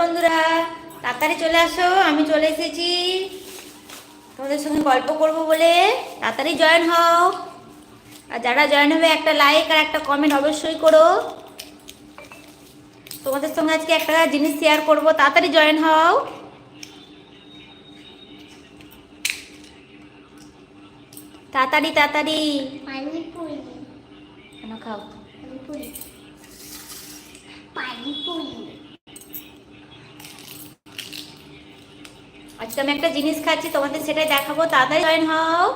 বন্ধুরা তাড়াতাড়ি চলে আসো আমি চলে এসেছি। তোমাদের সঙ্গে গল্প করব বলে। তাড়াতাড়ি জয়েন হও। আর যারা জয়েন হবে একটা লাইক আর একটা কমেন্ট অবশ্যই করো। তোমাদের সঙ্গে আজকে একটা জিনিস শেয়ার করব। তাড়াতাড়ি জয়েন হও। তাড়াতাড়ি তাড়াতাড়ি। কেন খাও? পানিপুরি পানিপুরি আজকে আমি একটা জিনিস খাচ্ছি, তোমাদের সেটাই দেখাবো, তাড়াতাড়ি জয়েন হও।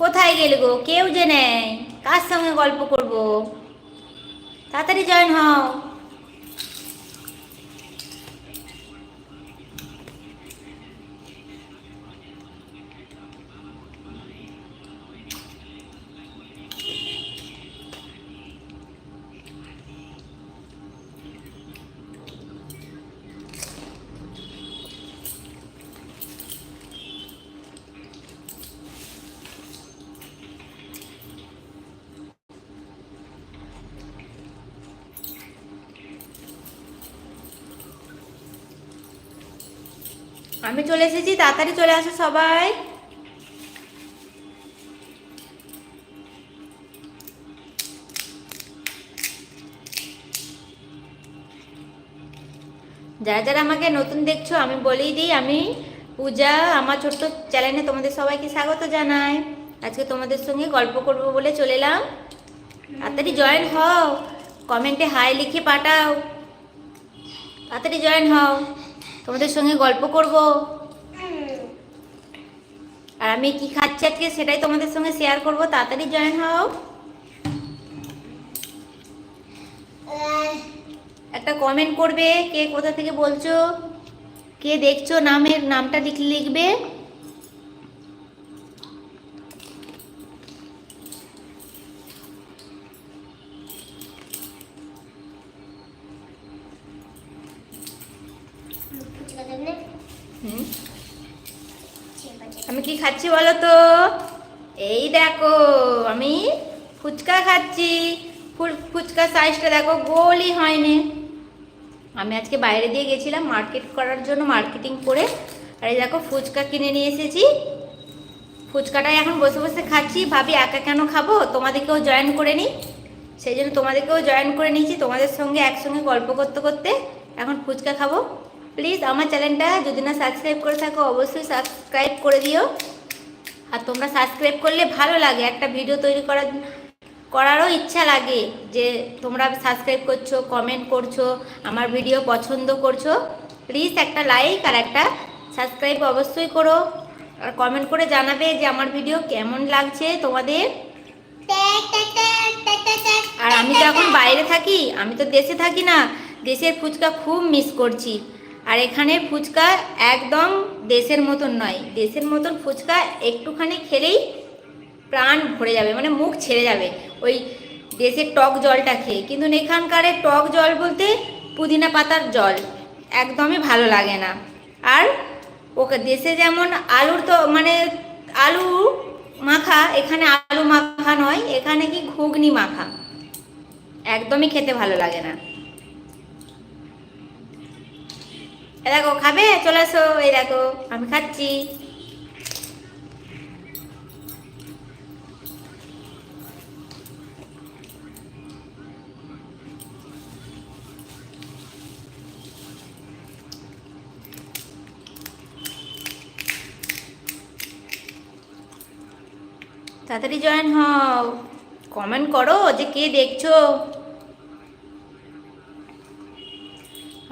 কোথায় গেলে গো? কেউ যে নেই। কার সঙ্গে গল্প করব? তাড়াতাড়ি জয়েন হও। আমি চলে এসেছি, তাড়াতাড়ি চলে আসো সবাই। যারা যারা আমাকে নতুন দেখছ, আমি বলেই দিই, আমি পূজা, আমার ছোট্ট চ্যানেলে তোমাদের সবাইকে স্বাগত জানাই। আজকে তোমাদের সঙ্গে গল্প করব বলে চলে এলাম। তাড়াতাড়ি জয়েন হও। কমেন্টে হাই লিখে পাঠাও। তাড়াতাড়ি জয়েন হও। তোমাদের সঙ্গে গল্প করব। আর আমি কি খাচ্ছি আজকে সেটাই তোমাদের সঙ্গে শেয়ার করব। তাড়াতাড়ি জয়েন হও। একটা কমেন্ট করবে, কে কোথা থেকে বলছো? কে দেখছ? নামের, নামটা লিখ- লিখবে। কি খাচ্ছি বলো তো? এই দেখো, আমি ফুচকা খাচ্ছি। ফুচকা সাইজটা দেখো গোলই হয়নি। আমি আজকে বাইরে দিয়ে গেছিলাম মার্কেট করার জন্য মার্কেটিং করে। আর এই দেখো ফুচকা কিনে নিয়ে এসেছি। ফুচকাটাই এখন বসে বসে খাচ্ছি। ভাবি, একা কেন খাব? তোমাদেরকেও জয়েন করে নিই। সেই জন্য তোমাদেরকেও জয়েন করে নিয়েছি। তোমাদের সঙ্গে একসঙ্গে গল্প করতে করতে এখন ফুচকা খাব। প্লিজ আমার চ্যানেলটা যদি না সাবস্ক্রাইব করে থাকো, অবশ্যই সাবস্ক্রাইব করে দিও। আর তোমরা সাবস্ক্রাইব করলে ভালো লাগে। একটা ভিডিও তৈরি করার, করারও ইচ্ছা লাগে যে তোমরা সাবস্ক্রাইব করছ কমেন্ট করছ, আমার ভিডিও পছন্দ করছ। প্লিজ একটা লাইক আর একটা সাবস্ক্রাইব অবশ্যই করো। আর কমেন্ট করে জানাবে যে আমার ভিডিও কেমন লাগছে তোমাদের। আর আমি তো এখন বাইরে থাকি, আমি তো দেশে থাকি না। দেশের ফুচকা খুব মিস করছি। আর এখানে ফুচকা একদম দেশের মতন নয়। দেশের মতন ফুচকা একটুখানি খেলেই প্রাণ ভরে যাবে মানে মুখ ছেড়ে যাবে। ওই দেশের টক জলটা খেয়ে। কিন্তু এখানকার টক জল বলতে পুদিনা পাতার জল, একদমই ভালো লাগে না। আর ওকে দেশে যেমন আলুর তো মানে আলু মাখা, এখানে আলু মাখা নয়, এখানে কি ঘুগনি মাখা। একদমই খেতে ভালো লাগে না। দেখো, খাবে? চলে আসো এই দেখো, আমি খাচ্ছি। তাড়াতাড়ি জয়েন হও। কমেন্ট করো যে কে দেখছ।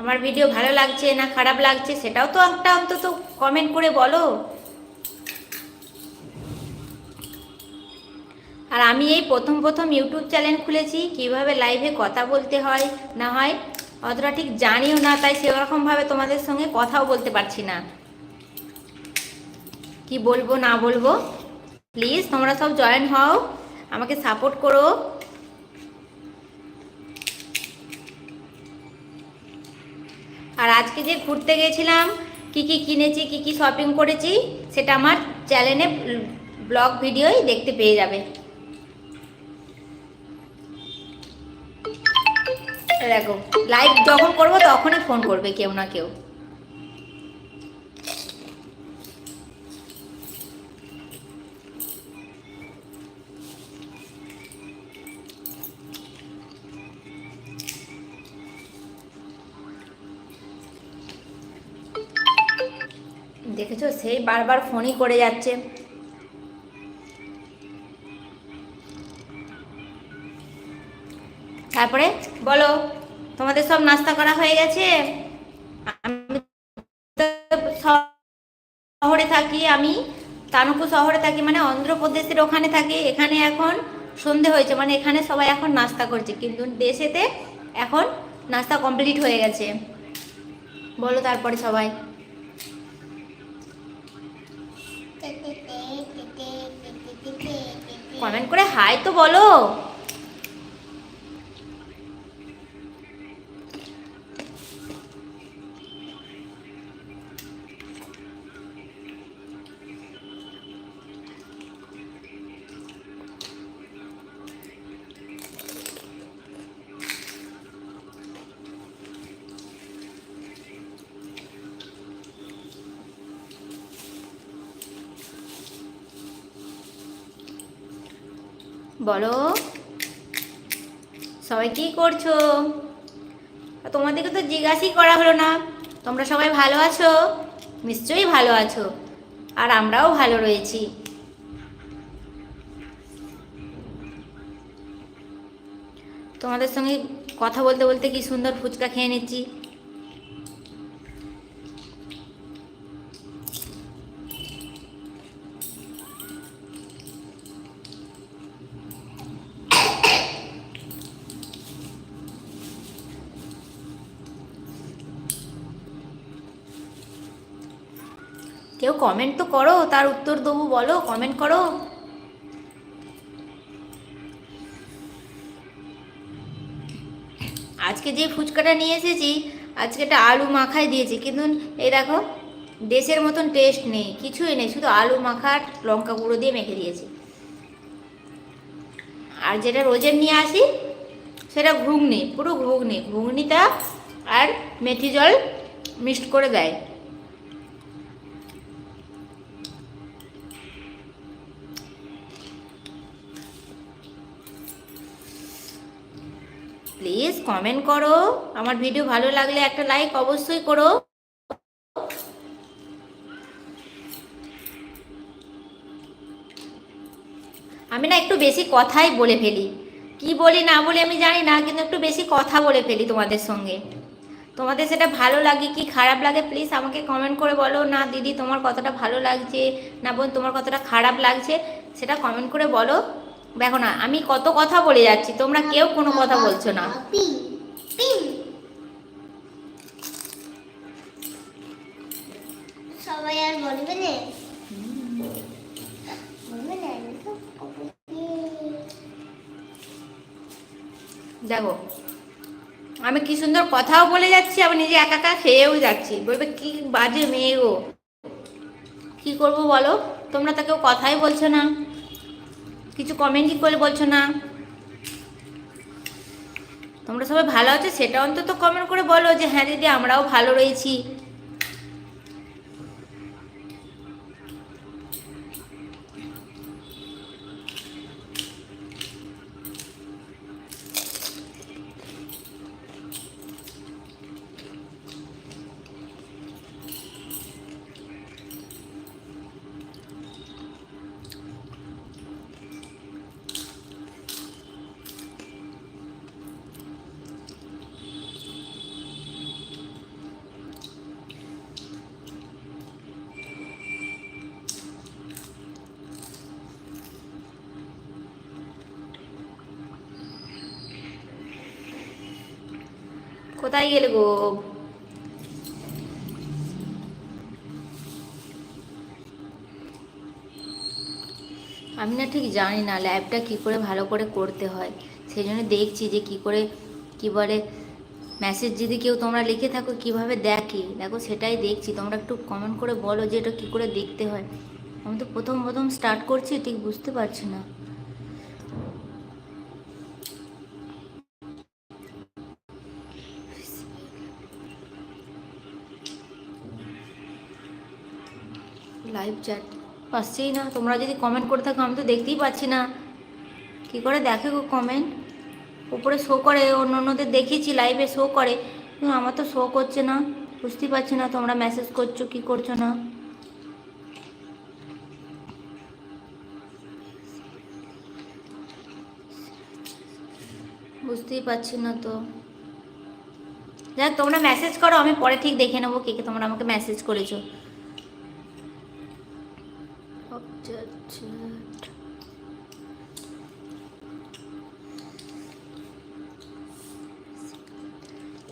আমার ভিডিও ভালো লাগছে না খারাপ লাগছে সেটাও তো একটা অন্তত কমেন্ট করে বলো। আর আমি এই প্রথম প্রথম ইউটিউব চ্যানেল খুলেছি, কীভাবে লাইভে কথা বলতে হয়, না হয়, অতটা ঠিক জানিও না, তাই সেরকমভাবে তোমাদের সঙ্গে কথাও বলতে পারছি না। কি বলব, না বলব? প্লিজ তোমরা সব জয়েন হও, আমাকে সাপোর্ট করো। আর আজকে যে ঘুরতে গেছিলাম, কি কি কিনেছি, কি কি শপিং করেছি, সেটা আমার চ্যানেলে ব্লগ ভিডিওই দেখতে পেয়ে যাবে। দেখো লাইক যখন করব তখনই ফোন করবে কেউ না কেউ। দেখেছ? সেই বারবার ফোনই করে যাচ্ছে। তারপরে বলো, তোমাদের সব নাস্তা করা হয়ে গেছে? শহরে থাকি, আমি তানুকু শহরে থাকি মানে অন্ধ্রপ্রদেশের ওখানে থাকি। এখানে এখন সন্ধে হয়েছে মানে এখানে সবাই এখন নাস্তা করছে, কিন্তু দেশেতে এখন নাস্তা কমপ্লিট হয়ে গেছে। বলো তারপরে সবাই। কমেন্ট করে হাই তো বলো। বলো। সবাই কি করছ? তোমাদেরকে তো জিজ্ঞাসাই করা হলো না। তোমরা সবাই ভালো আছো? নিশ্চয়ই ভালো আছো। আর আমরাও ভালো রয়েছি। তোমাদের সঙ্গে কথা বলতে বলতে কি সুন্দর ফুচকা খেয়ে নিচ্ছি? কেউ কমেন্ট তো করো, তার উত্তর দেবো বলো কমেন্ট করো। আজকে যে ফুচকাটা নিয়ে এসেছি, আজকে এটা আলু মাখাই দিয়েছি, কিন্তু এই দেখো, দেশের মতন টেস্ট নেই, কিছুই নেই, শুধু আলু মাখার লঙ্কা গুঁড়ো দিয়ে মেখে দিয়েছি। আর যেটা রোজের নিয়ে আসি, সেটা ঘুগনি, পুরো ঘুগনি, ঘুগনিটা আর মেথি জল মিক্সড করে দেয়। প্লিজ কমেন্ট করো। আমার ভিডিও ভালো লাগলে একটা লাইক অবশ্যই করো। আমি না একটু বেশি কথাই বলে ফেলি। কি বলি না বলি আমি জানি না, কিন্তু একটু বেশি কথা বলে ফেলি তোমাদের সঙ্গে। তোমাদের সেটা ভালো লাগে কি খারাপ লাগে প্লিজ আমাকে কমেন্ট করে বলো। না দিদি তোমার কতটা ভালো লাগছে, না বোন তোমার কতটা খারাপ লাগছে, সেটা কমেন্ট করে বলো। দেখো না আমি কত কথা বলে যাচ্ছি তোমরা কেউ কোনো কথা বলছো না। সবাই আর বলবে না? দেখো আমি কি সুন্দর কথাও বলে যাচ্ছি আবার নিজে একা একা খেয়েও যাচ্ছি। বলবে কি বাজে মেয়ে গো। কি করব বলো? তোমরা তো কেউ কথাই বলছো না। কিছু কমেন্টই করে বলছো না? তোমরা সবাই ভালো আছো? সেটা অন্তত কমেন্ট করে বলো যে হ্যাঁ দিদি, আমরাও ভালো রয়েছি। কোথায় গেলে গো? আমি না ঠিক জানি না, ল্যাবটা কি করে ভালো করে করতে হয়। সেই জন্য দেখছি যে কি করে, কি বলে মেসেজ যদি কেউ তোমরা লিখে থাকো, কীভাবে দেখে? দেখো, সেটাই দেখছি। তোমরা একটু কমেন্ট করে বলো যে এটা কী করে দেখতে হয়। আমি তো প্রথম প্রথম স্টার্ট করছি, ঠিক বুঝতে পারছি না। লাইভ চ্যাট পাচ্ছেই না। তোমরা যদি কমেন্ট করে থাকো, আমি তো দেখতেই পাচ্ছি না। কি করে দেখে গো কমেন্ট উপরে শো করে, অন্য অন্যদের দেখিয়েছি লাইভে শো করে। কিন্তু আমার তো শো করছে না। বুঝতেই পারছি না তোমরা মেসেজ করছ, কি করছ না। বুঝতেই পারছি না তো। যাক তোমরা মেসেজ করো, আমি পরে ঠিক দেখে নেব কে কে তোমরা আমাকে মেসেজ করেছ।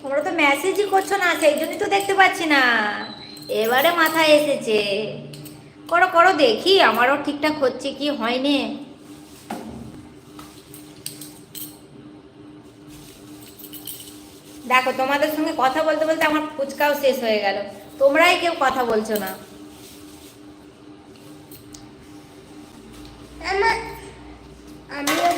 তোমরা তো মেসেজই করছ না, সেই জন্যই তো দেখতে পাচ্ছি না। এবারে মাথায় এসেছে। করো করো, দেখি আমারও ঠিকঠাক হচ্ছে কি হয়নি। দেখো, তোমাদের সঙ্গে কথা বলতে বলতে আমার ফুচকাও শেষ হয়ে গেল। তোমরাই কেউ কথা বলছো না আমার আমিও বলি বলি না।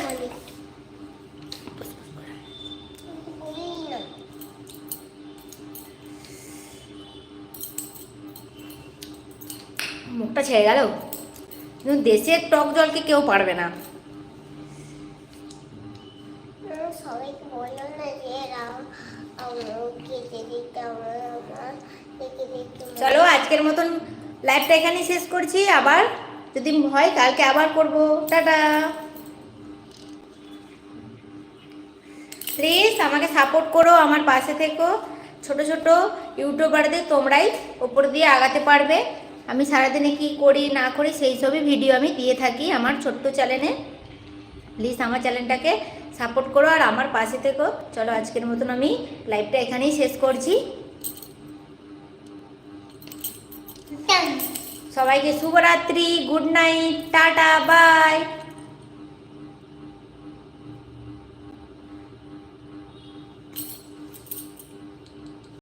মুখটা ছেড়ে গেল? দেশের টক জলকে কেউ পারবে না। সবাইকে যে চলো আজকের মতন লাইভটা এখানেই শেষ করছি। আবার যদি হয় কালকে আবার করব। টাটা! প্লিজ আমাকে সাপোর্ট করো আমার পাশে থেকো। ছোট ছোট ইউটিউবারদের তোমরাই ওপর দিয়ে আগাতে পারবে। আমি সারাদিনে কি করি না করি সেই সবই ভিডিও আমি দিয়ে থাকি আমার ছোট্ট চ্যানেলে প্লিজ আমার চ্যানেলটাকে সাপোর্ট করো আর আমার পাশে থেকো। চলো আজকের মতন আমি লাইভটা এখানেই শেষ করছি. সবাইকে শুভরাত্রি গুড নাইট টাটা বাই